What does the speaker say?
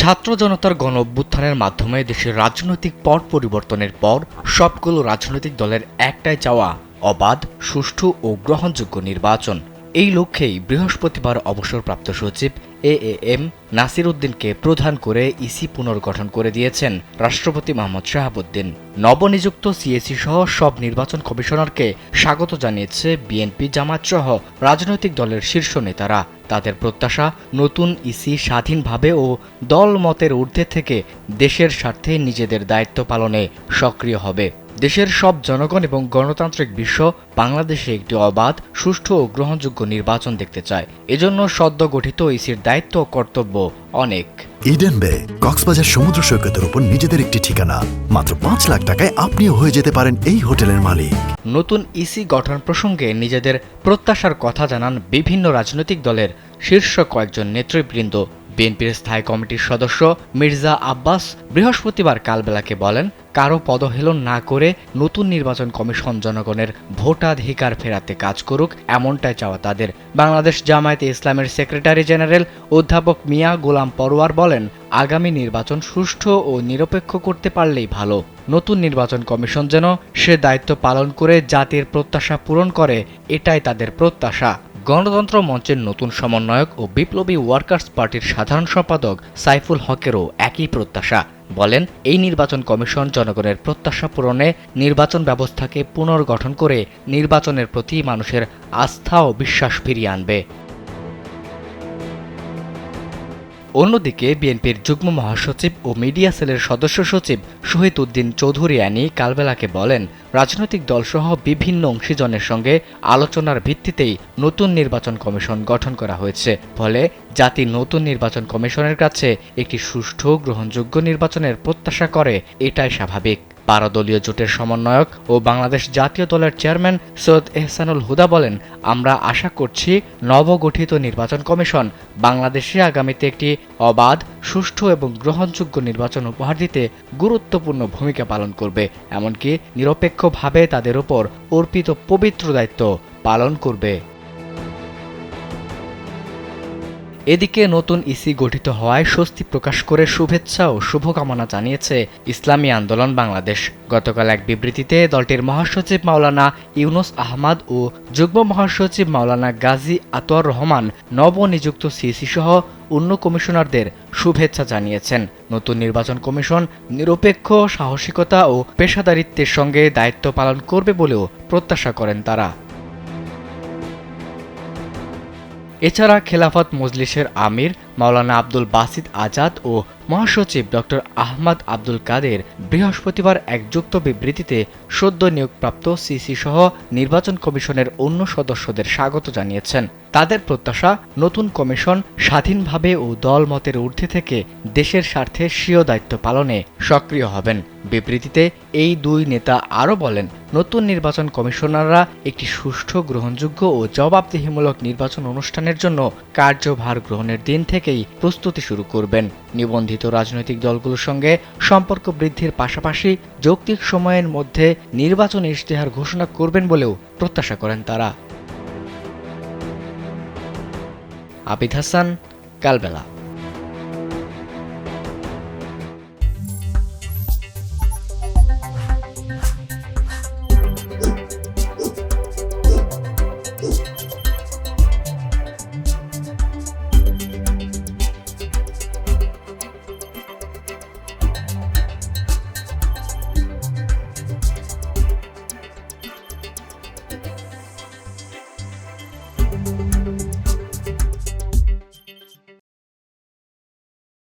ছাত্র জনতার গণ অভ্যুত্থানের মাধ্যমে দেশের রাজনৈতিক পট পরিবর্তনের পর সবগুলো রাজনৈতিক দলের একটাই চাওয়া, অবাধ, সুষ্ঠু ও গ্রহণযোগ্য নির্বাচন। এই লক্ষ্যেই বৃহস্পতিবার অবসরপ্রাপ্ত সচিব এ এ এম নাসির উদ্দিনকে প্রধান করে ইসি পুনর্গঠন করে দিয়েছেন রাষ্ট্রপতি মোহাম্মদ শাহাবুদ্দিন। নবনিযুক্ত সিএসি সহ সব নির্বাচন কমিশনারকে স্বাগত জানিয়েছে বিএনপি জামাত সহ রাজনৈতিক দলের শীর্ষ নেতারা। তাদের প্রত্যাশা, নতুন ইসি স্বাধীনভাবে ও দল মতের ঊর্ধ্বে থেকে দেশের স্বার্থে নিজেদের দায়িত্ব পালনে সক্রিয় হবে। দেশের সব জনগণ এবং গণতান্ত্রিক বিশ্ব বাংলাদেশে একটি অবাধ, সুষ্ঠু ও গ্রহণযোগ্য নির্বাচন দেখতে চায়। এজন্য সদ্য গঠিত ইসির দায়িত্ব কর্তব্য অনেক। ইডেন বে কক্সবাজার সমুদ্র সৈকতের উপর নিজেদের একটি ঠিকানা। মাত্র পাঁচ লাখ টাকায় আপনিও হয়ে যেতে পারেন এই হোটেলের মালিক। নতুন ইসি গঠন প্রসঙ্গে নিজেদের প্রত্যাশার কথা জানান বিভিন্ন রাজনৈতিক দলের শীর্ষ কয়েকজন নেতৃবৃন্দ। বিএনপির স্থায়ী কমিটির সদস্য মির্জা আব্বাস বৃহস্পতিবার কালবেলাকে বলেন কারও পদহেলন না করে নতুন নির্বাচন কমিশন জনগণের ভোটাধিকার ফেরাতে কাজ করুক, এমনটাই চাওয়া তাদের। বাংলাদেশ জামায়াতে ইসলামের সেক্রেটারি জেনারেল অধ্যাপক মিয়া গোলাম পরোয়ার বলেন, আগামী নির্বাচন সুষ্ঠু ও নিরপেক্ষ করতে পারলেই ভালো। নতুন নির্বাচন কমিশন যেন সে দায়িত্ব পালন করে জাতির প্রত্যাশা পূরণ করে, এটাই তাদের প্রত্যাশা। গণতন্ত্র মঞ্চের নতুন সমন্বয়ক ও বিপ্লবী ওয়ার্কার্স পার্টির সাধারণ সম্পাদক সাইফুল হকেরও একই প্রত্যাশা। বলেন, এই নির্বাচন কমিশন জনগণের প্রত্যাশা পূরণে নির্বাচন ব্যবস্থাকে পুনর্গঠন করে নির্বাচনের প্রতি মানুষের আস্থা ও বিশ্বাস ফিরিয়ে আনবে। অন্যদিকে বিএনপির যুগ্ম মহাসচিব ও মিডিয়া সেলের সদস্য সচিব শহীদ উদ্দিন চৌধুরী আনি কালবেলাকে বলেন, রাজনৈতিক দলসহ বিভিন্ন অংশীজনের সঙ্গে আলোচনার ভিত্তিতেই নতুন নির্বাচন কমিশন গঠন করা হয়েছে। ফলে জাতি নতুন নির্বাচন কমিশনের কাছে একটি সুষ্ঠু, গ্রহণযোগ্য নির্বাচনের প্রত্যাশা করে, এটাই স্বাভাবিক। বারো দলীয় জোটের সমন্বয়ক ও বাংলাদেশ জাতীয় দলের চেয়ারম্যান সৈয়দ এহসানুল হুদা বলেন, আমরা আশা করছি নবগঠিত নির্বাচন কমিশন বাংলাদেশে আগামীতে একটি অবাধ, সুষ্ঠু এবং গ্রহণযোগ্য নির্বাচন উপহার দিতে গুরুত্বপূর্ণ ভূমিকা পালন করবে। এমনকি নিরপেক্ষভাবে তাদের উপর অর্পিত পবিত্র দায়িত্ব পালন করবে। এদিকে নতুন ইসি গঠিত হওয়ায় স্বস্তি প্রকাশ করে শুভেচ্ছা ও শুভকামনা জানিয়েছে ইসলামী আন্দোলন বাংলাদেশ। গতকাল এক বিবৃতিতে দলটির মহাসচিব মাওলানা ইউনুস আহমদ ও যুগ্ম মহাসচিব মাওলানা গাজী আতোয়ার রহমান নবনিযুক্ত সিসি সহ অন্য কমিশনারদের শুভেচ্ছা জানিয়েছেন। নতুন নির্বাচন কমিশন নিরপেক্ষ, সাহসিকতা ও পেশাদারিত্বের সঙ্গে দায়িত্ব পালন করবে বলেও প্রত্যাশা করেন তারা। এছাড়া খেলাফত মজলিসের আমির মাওলানা আব্দুল বাসিদ আজাদ ও মহাসচিব ডক্টর আহমদ আব্দুল কাদের বৃহস্পতিবার এক যুক্ত বিবৃতিতে সদ্য নিয়োগপ্রাপ্ত সিসি সহ নির্বাচন কমিশনের অন্য সদস্যদের স্বাগত জানিয়েছেন। তাদের প্রত্যাশা, নতুন কমিশন স্বাধীনভাবে ও দল মতের ঊর্ধ্বে থেকে দেশের স্বার্থে স্বীয় দায়িত্ব পালনে সক্রিয় হবেন। বিবৃতিতে এই দুই নেতা আরও বলেন, নতুন নির্বাচন কমিশনাররা একটি সুষ্ঠু, গ্রহণযোগ্য ও জবাবদিহিমূলক নির্বাচন অনুষ্ঠানের জন্য কার্যভার গ্রহণের দিন থেকেই প্রস্তুতি শুরু করবেন। নিবন্ধিত রাজনৈতিক দলগুলোর সঙ্গে সম্পর্ক বৃদ্ধির পাশাপাশি যৌক্তিক সময়ের মধ্যে নির্বাচন ইশতেহার ঘোষণা করবেন বলেও প্রত্যাশা করেন তারা। আবিদ হাসান, কালবেলা।